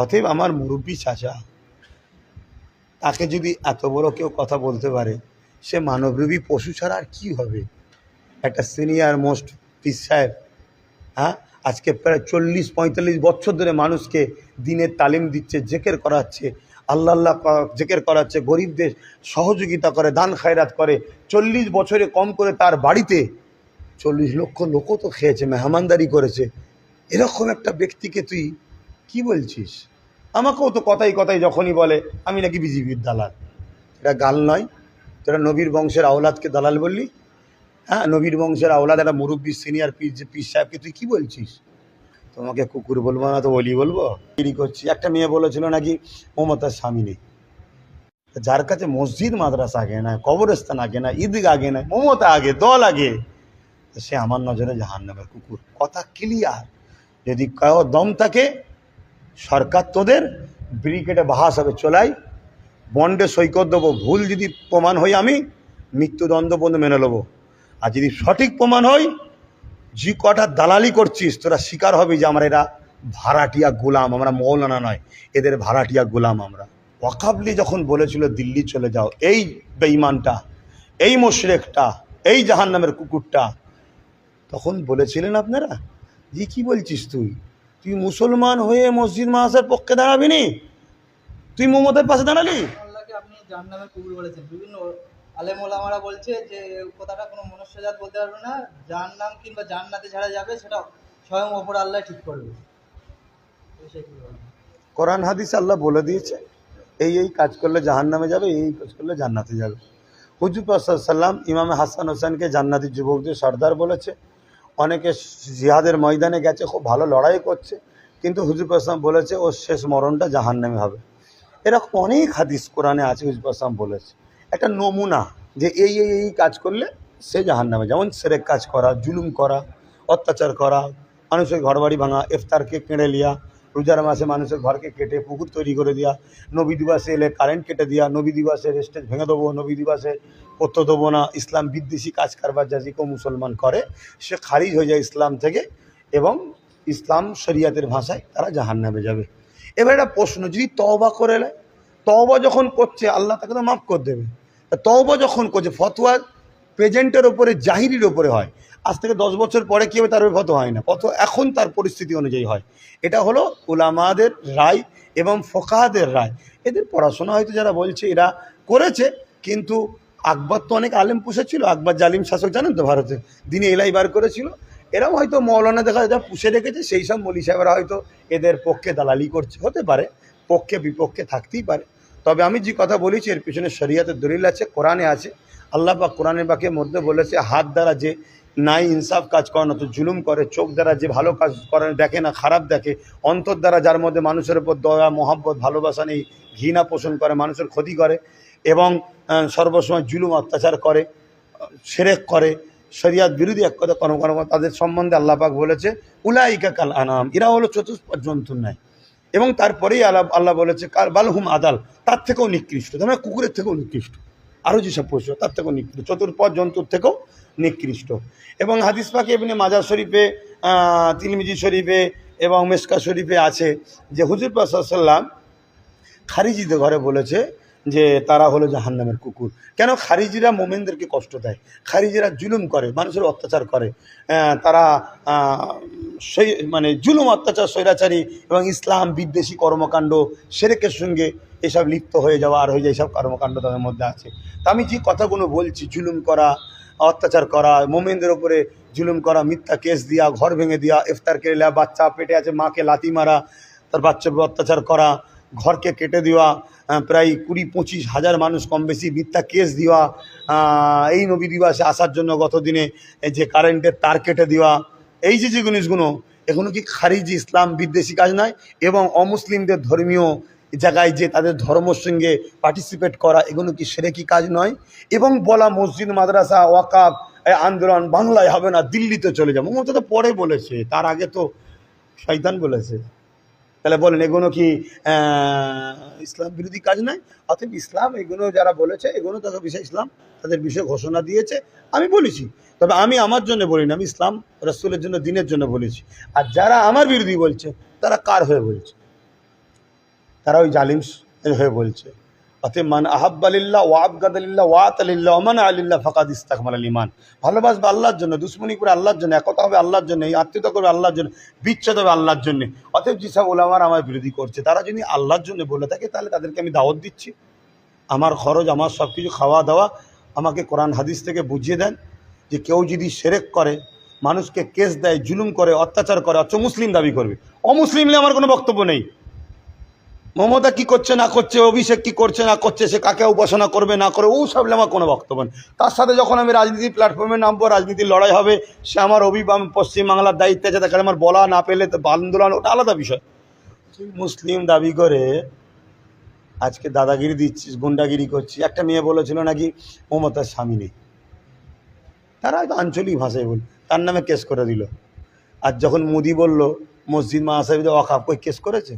অতএব আমার মুরব্বী চাচা, তাকে যদি এত বড় কেউ কথা বলতে পারে, সে মানবরূপী পশু ছাড়া আর কী হবে? একটা সিনিয়র মোস্ট পিস সাহেব হ্যাঁ? আজকে প্রায় চল্লিশ, পঁয়তাল্লিশ বছর ধরে মানুষকে দিনের তালিম দিচ্ছে, জেকের করাচ্ছে, আল্লাহ আল্লাহ জেকের করাচ্ছে গরিবদের সহযোগিতা করে, দান খায়রাত করে, চল্লিশ বছরে কম করে তার বাড়িতে চল্লিশ লক্ষ লোকও তো খেয়েছে, মেহমানদারি করেছে। এরকম একটা ব্যক্তিকে তুই কি বলছিস? আমাকেও তো কথাই কথাই যখনই বলে, আমি নাকি বিজেপির দালাল। এটা গাল নয় তোরা নবীর বংশের আওলাদকে দালাল বললি? হ্যাঁ নবীর বংশের আওলাদ একটা মুরব্বী সিনিয়র পিস পিস সাহেবকে, তুই কি বলছিস? তোমাকে কুকুর বলব না তো বলি বলব? দেরি করছি। একটা মেয়ে বলেছিল নাকি, মমতার স্বামী নেই। যার কাছে মসজিদ, মাদ্রাসা আগে না কবরস্থান আগে না ঈদগা আগে না মমতা আগে, দল আগে, সে আমার নজরে জাহান নামের কুকুর। কথা ক্লিয়ার যদি কারও দম থাকে সরকার তোদের ব্রিকেটে বাহাস হবে, চলাই। বন্ডে সৈকত দেবো, ভুল যদি প্রমাণ হই আমি, মৃত্যুদণ্ড পর্যন্ত মেনে নেব। আর যদি সঠিক প্রমাণ হয়, যে কটা দালালি করছিস, তোরা শিকার হবে যে আমরা এরা ভাড়াটিয়া গোলাম, আমরা মৌলানা নয়, এদের ভাড়াটিয়া গোলাম আমরা। ওয়াকাবলি যখন বলেছিল, দিল্লি চলে যাও, এই বেঈমানটা, এই মোশরেকটা, এই জাহান নামের কুকুরটা, তখন বলেছিলেন আপনারা, যে কি বলছিস তুই? তুই মুসলমান হয়ে মসজিদ মাহাসের পক্ষে দাঁড়াবি নি? তুই মমতার পাশে দাঁড়ালি? আপনি বলেছেন বিভিন্ন আলেম ওলামারা বলছে যে কথাটা কোনো মনুষ্যজাত বলতে পারবে না। কিংবা জান্নাতে ছাড়া যাবে সেটা স্বয়ং ওপর আল্লাহ ঠিক করবে? কোরআন হাদিস আল্লাহ বলে দিয়েছে। এই এই কাজ করলে জাহান নামে যাবে এই এই কাজ করলে জান্নাতে যাবে। হুজুর সাল্লাম ইমামে হাসান হোসেনকে জান্নাতি যুবকদের সর্দার বলেছে। অনেকে জিহাদের ময়দানে গেছে, খুব ভালো লড়াই করছে, কিন্তু হুজুর আসলাম বলেছে, ওর শেষ মরণটা জাহান নামে হবে। এরকম অনেক হাদিস কোরআনে আছে, হুজুর আসলাম বলেছে। একটা নমুনা যে এই এই এই কাজ করলে সে জাহান নামে যেমন সেরেক কাজ করা, জুলুম করা, অত্যাচার করা, মানুষের ঘরবাড়ি ভাঙা, ইফতারকে কেড়ে লিয়া রোজার মাসে মানুষের ঘরকে কেটে পুকুর তৈরি করে দেওয়া নবী দিবসে এলে কারেন্ট কেটে দেওয়া নবী দিবসে রেস্টেজ ভেঙে দেবো, নবী দিবসে করতে দেবো না, ইসলাম বিদ্বেষী কাজ কারবার যা যে মুসলমান করে, সে খারিজ হয়ে যায় ইসলাম থেকে এবং ইসলাম শরিয়াতের ভাষায় তারা জাহান নামে যাবে। এবার একটা প্রশ্ন, যদি তওবা করে নেয়, তওবা যখন করছে, আল্লাহ তাকে তো মাফ করে দেবে। তওবা যখন করছে, ফতোয়া প্রেজেন্টের ওপরে জাহিরির ওপরে হয়। আজ থেকে দশ বছর পরে কী হবে তার ফতো হয় না? কত এখন তার পরিস্থিতি অনুযায়ী হয়। এটা হলো উলামাদের রায় এবং ফোকাহাদের রায়। এদের পড়াশোনা হয়তো যারা বলছে, এরা করেছে, কিন্তু আকবর তো অনেক আলেম পুষেছিল আকবর জালিম শাসক জানেন তো ভারতে? দিনে এলাই বার করেছিল। এরাও হয়তো মৌলানা দেখা যা পুষে রেখেছে, সেই সব মলি সাহেবরা হয়তো এদের পক্ষে দালালি করছে। হতে পারে, পক্ষে বিপক্ষে থাকতেই পারে। তবে আমি যে কথা বলেছি, এর পিছনে শরিয়াতের দলিল আছে, কোরআনে আছে। আল্লাহ বা কোরআনের বাক্যের মধ্যে বলেছে, হাত দ্বারা যে নাই ইনসাফ কাজ করে না, তো জুলুম করে, চোখ দ্বারা যে ভালো কাজ করে, দেখে না, খারাপ দেখে, অন্তর দ্বারা যার মধ্যে মানুষের উপর দয়া, মহাব্বত, ভালোবাসা নেই, ঘৃণা পোষণ করে, মানুষের ক্ষতি করে এবং সর্বসময় জুলুম, অত্যাচার করে, সেরেক করে, শরিয়াত বিরোধী এক কথা কর্ম কর্ম, তাদের সম্বন্ধে আল্লাহ পাক বলেছে, উলাইকা কাল আনাম এরা হলো চতুষ্পদ জন্তুর ন্যায়। এবং তারপরেই আল্লাহ আল্লাহ বলেছে, কাল বালহুম আদাল, তার থেকেও নিকৃষ্ট, তার মানে কুকুরের থেকেও নিকৃষ্ট। আরও যেসব পশু তার থেকেও নিকৃষ্ট। চতুর্পদ জন্তুর থেকেও নিকৃষ্ট। এবং হাদিস পাখি এমনি মাজার শরীফে তিলমিজি শরীফে এবং মেসকা শরীফে আছে যে হুজুর পাশাল্লাম খারিজিদের ঘরে বলেছে যে তারা হলো জাহান্নামের কুকুর। কেন খারিজিরা মোমেনদেরকে কষ্ট দেয়? খারিজিরা জুলুম করে, মানুষের অত্যাচার করে। তারা সেই মানে জুলুম, অত্যাচার, স্বৈরাচারী এবং ইসলাম, বিদ্বেষী কর্মকাণ্ড, সেরেকের সঙ্গে এসব লিপ্ত হয়ে যাওয়া আর হয়ে যায় এইসব কর্মকাণ্ড তাদের মধ্যে আছে। তা আমি যে কথাগুলো বলছি, জুলুম করা, অত্যাচার করা, মোমেনদের ওপরে জুলুম করা, মিথ্যা কেস দিয়া, ঘর ভেঙে দেওয়া ইফতার কেড়ে বাচ্চা পেটে আছে মাকে লাথি মারা, তার বাচ্চার অত্যাচার করা ঘরকে কেটে দেওয়া প্রায় কুড়ি পঁচিশ হাজার মানুষ কম বেশি মিথ্যা কেস দেওয়া এই নবী দিবাসে আসার জন্য গত দিনে যে কারেন্টের তার কেটে দেওয়া, এই যে যে জিনিসগুলো, এগুলো কি খারিজি ইসলাম বিদ্বেষী কাজ নয় এবং অমুসলিমদের ধর্মীয় জায়গায় যে তাদের ধর্মর সঙ্গে পার্টিসিপেট করা, এগুলো কি সেরে কি কাজ নয়? এবং বলা মসজিদ, মাদ্রাসা ওয়াকাব আন্দোলন বাংলায় হবে না, দিল্লিতে চলে যাব। মমতা তো পরে বলেছে, তার আগে তো শয়তান বলেছে। তাহলে বলেন এগুলো কি ইসলাম বিরোধী কাজ নয়? অতএব ইসলাম এগুলো যারা বলেছে এগুলো তাদের বিষয়ে ইসলাম, তাদের বিষয়ে ঘোষণা দিয়েছে, আমি বলেছি। তবে আমি আমার জন্য বলি না, আমি ইসলাম রসুলের জন্য, দিনের জন্য বলেছি। আর যারা আমার বিরোধী বলছে, তারা কার হয়ে বলছে? তারা ওই জালিম হয়ে বলছে। অতএব মান আহাব্বালিল্লাহ ওয়াবগাদালিল্লাহ ওয়াত আলিল্লাহ ওমান আলিল্লাহ ফাকাদ ইস্তাকমাল আল ইমান ভালোবাসবে আল্লাহর জন্য, দুশ্মনী করে আল্লাহর জন্য, একতা হবে আল্লাহর জন্য, এই আত্মীয়তা করবে আল্লাহর জন্য, বিচ্ছেদ হবে আল্লাহর জন্য। অতএব যেসব ওলামার আমার বিরোধী করছে। তারা যদি আল্লাহর জন্য বলে থাকে, তাহলে তাদেরকে আমি দাওয়াত দিচ্ছি। আমার খরচ, আমার সব কিছু খাওয়া দাওয়া আমাকে কোরআন, হাদিস থেকে বুঝিয়ে দেন যে কেউ যদি সেরেক করে, মানুষকে কেস দেয়, জুলুম করে, অত্যাচার করে, অথচ মুসলিম দাবি করবে। অমুসলিম নিয়ে আমার কোনো বক্তব্য নেই। মমতা কি করছে, না করছে, অভিষেক কি করছে, না করছে, সে কাকে উপাসনা করবে, না করে ও সব আমার কোনো বক্তব্য নেই। তার সাথে যখন আমি রাজনীতি প্ল্যাটফর্মে নামবো, রাজনীতির লড়াই হবে, সে আমার অভিবাম, পশ্চিমবাংলার দায়িত্বে আছে, তাকে আমার বলা না পেলে আন্দোলন ওটা আলাদা বিষয়। মুসলিম দাবি করে আজকে দাদাগিরি দিচ্ছিস, গুন্ডাগিরি করছিস, একটা মেয়ে বলেছিল নাকি মমতার স্বামী নেই। তারা হয়তো আঞ্চলিক ভাষায় বল, তার নামে কেস করে দিল। আর যখন মোদি বলল, মসজিদ মা মাসাবিদে ওয়াকাফ কই কেস করেছে?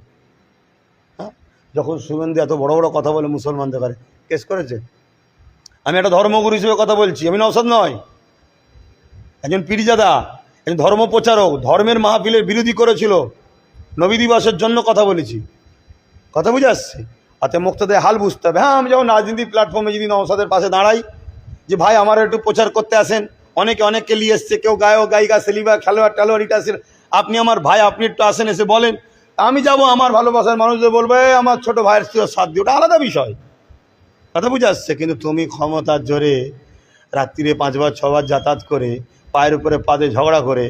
যখন শুভেন্দু এত বড় বড় কথা বলে মুসলমানদের করে কেস করেছে? আমি একটা ধর্মগুরু হিসেবে কথা বলছি, আমি নওসাদ নয়। একজন পিরিজাদা, একজন ধর্ম প্রচারক, ধর্মের মাহফিলের বিরোধী করেছিল। নবী দিবসের জন্য কথা বলেছি। কথা বুঝে আসছে? হাতে মুক্তদের হাল বুঝতে হবে। হ্যাঁ আমি যখন রাজনীতি প্ল্যাটফর্মে যদি নওসাদের পাশে দাঁড়াই, যে ভাই আমার একটু প্রচার করতে আসেন, অনেকে অনেককে নিয়ে এসছে, কেউ গায়ক, গায়িকা সেলিবা খেলোয়াড় টেলোয়াড় এটা আসেন আপনি আমার ভাই, আপনি একটু আসেন, এসে বলেন। আমি যাব, আমার ভালোবাসার মানুষদের বলবে আমার ছোট ভাইয়ের ছিল সাথ দিয়ে ওটা আলাদা বিষয়। কথা বুঝে আসছে, কিন্তু তুমি ক্ষমতার জোরে রাত্রিরে পাঁচবার, ছবার যাতায়াত করে, পায়ের উপরে পাদে ঝগড়া করে,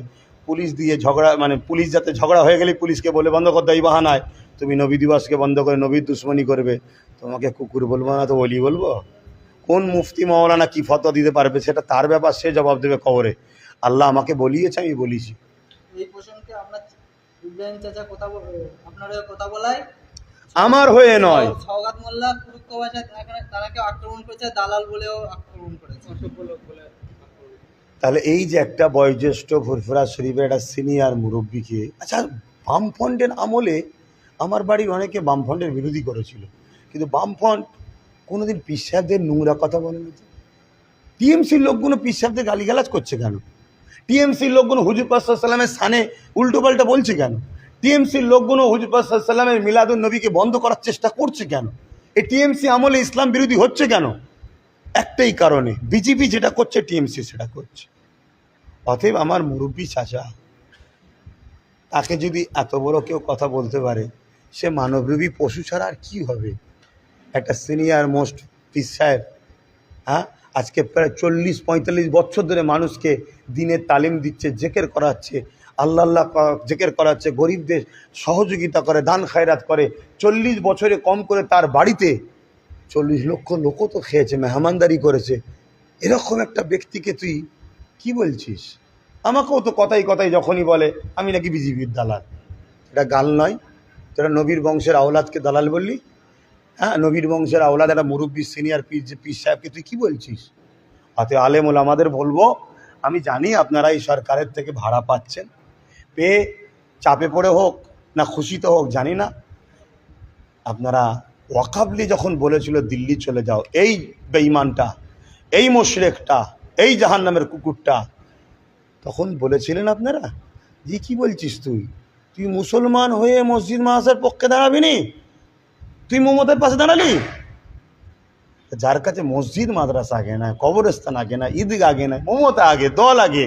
পুলিশ দিয়ে ঝগড়া মানে পুলিশ যাতে ঝগড়া হয়ে গেলে পুলিশকে বলে বন্ধ করতে এই বাহানায়। তুমি নবী দিবসকে বন্ধ করে, নবীর দুশ্মনী করবে। তোমাকে কুকুর বলব না, তো বলি বলব? কোন মুফতি মৌলানা কি ফতোয়া দিতে পারবে? সেটা তার ব্যাপার, সে জবাব দেবে কবরে। আল্লাহ আমাকে বলিয়েছে, আমি বলিছি। এই প্রসঙ্গে ইব্রাহিম চাচা কথা বল- আপনার হয়ে কথা বলায়। আমার হয়ে নয়। সওগাত মোল্লা তাকে তাকে আক্রমণ করেছে দালাল বলেও আক্রমণ করেছে। তাহলে এই যে একটা বয়োজ্যেষ্ঠ ফুরফুরা শরীফের একটা সিনিয়র মুরব্বীকে আচ্ছা বামফ্রন্টের আমলে আমার বাড়ির অনেকে বামফ্রন্টের বিরোধী করেছিল কিন্তু বামফ্রন্ট কোনোদিন পীর সাহেবদের নোংরা কথা বলে না টিএমসির লোকগুলো পীর সাহেবদের গালিগালাজ করছে কেন? টিএমসির লোকগুলো হুজুর পাসাল্লামের সানে উল্টোপাল্টা বলছে কেন? টিএমসির লোকগুলো হুজুর পাসাল্লামের মিলাদুল নবীকে বন্ধ করার চেষ্টা করছে কেন? এই টিএমসি আমলে ইসলাম বিরোধী হচ্ছে কেন? একটাই কারণে বিজেপি যেটা করছে, টিএমসি সেটা করছে। অতএব আমার মুরব্বী চাচা, তাকে যদি এত বড় কেউ কথা বলতে পারে, সে মানবরূপী পশু ছাড়া আর কি হবে? একটা সিনিয়র মোস্ট পিস সাহেব হ্যাঁ? আজকে প্রায় চল্লিশ, পঁয়তাল্লিশ বছর ধরে মানুষকে দিনের তালিম দিচ্ছে, জেকের করাচ্ছে, আল্লাহ আল্লাহ জেকের করাচ্ছে, গরিবদের সহযোগিতা করে, দান খায়রাত করে। চল্লিশ বছরে কম করে তার বাড়িতে চল্লিশ লক্ষ লোকও তো খেয়েছে, মেহমানদারি করেছে। এরকম একটা ব্যক্তিকে তুই কি বলছিস? আমাকেও তো কথাই কথাই যখনই বলে, আমি নাকি বিজেপির দালাল। এটা গাল নয়, তোরা নবীর বংশের আওলাদকে দালাল বললি? হ্যাঁ নবীর বংশের আওলাদ, একটা মুরব্বী সিনিয়র পীর, যে পীর সাহেবকে তুই কি বলছিস? হাতে আলেমুল আমাদের বলব, আমি জানি আপনারা এই সরকারের থেকে ভাড়া পাচ্ছেন। পেয়ে চাপে পড়ে হোক না খুশিতে হোক, জানি না। আপনারা ওয়াকাবলি যখন বলেছিল দিল্লি চলে যাও, এই বেঈমানটা, এই মোশরেকটা, এই জাহান নামের কুকুরটা, তখন বলেছিলেন আপনারা যে কি বলছিস তুই? তুই মুসলমান হয়ে মসজিদ মাহাসের পক্ষে দাঁড়াবি নি? তুই মমতার পাশে দাঁড়ালি? যার কাছে মসজিদ, মাদ্রাসা আগে না কবরস্থান আগে না ঈদগা আগে না মমতা আগে, দল আগে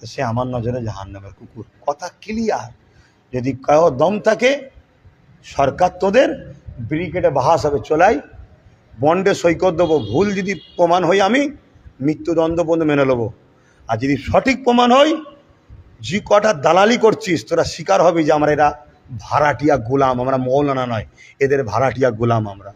সে আমার নজরে জাহান নামের কুকুর। কথা ক্লিয়ার যদি কারও দম থাকে, সরকার তোদের ব্রিকেটে বাহাস হবে, চলাই। বন্ডে সৈকত দেবো, ভুল যদি প্রমাণ হই আমি, মৃত্যুদণ্ড পর্যন্ত মেনে নেব। আর যদি সঠিক প্রমাণ হয় যে কটা দালালি করছিস, তোরা শিকার হবে যে আমরা এরা ভাড়াটিয়া গোলাম আমরা মৌলানা নয় এদের ভাড়াটিয়া গোলাম আমরা।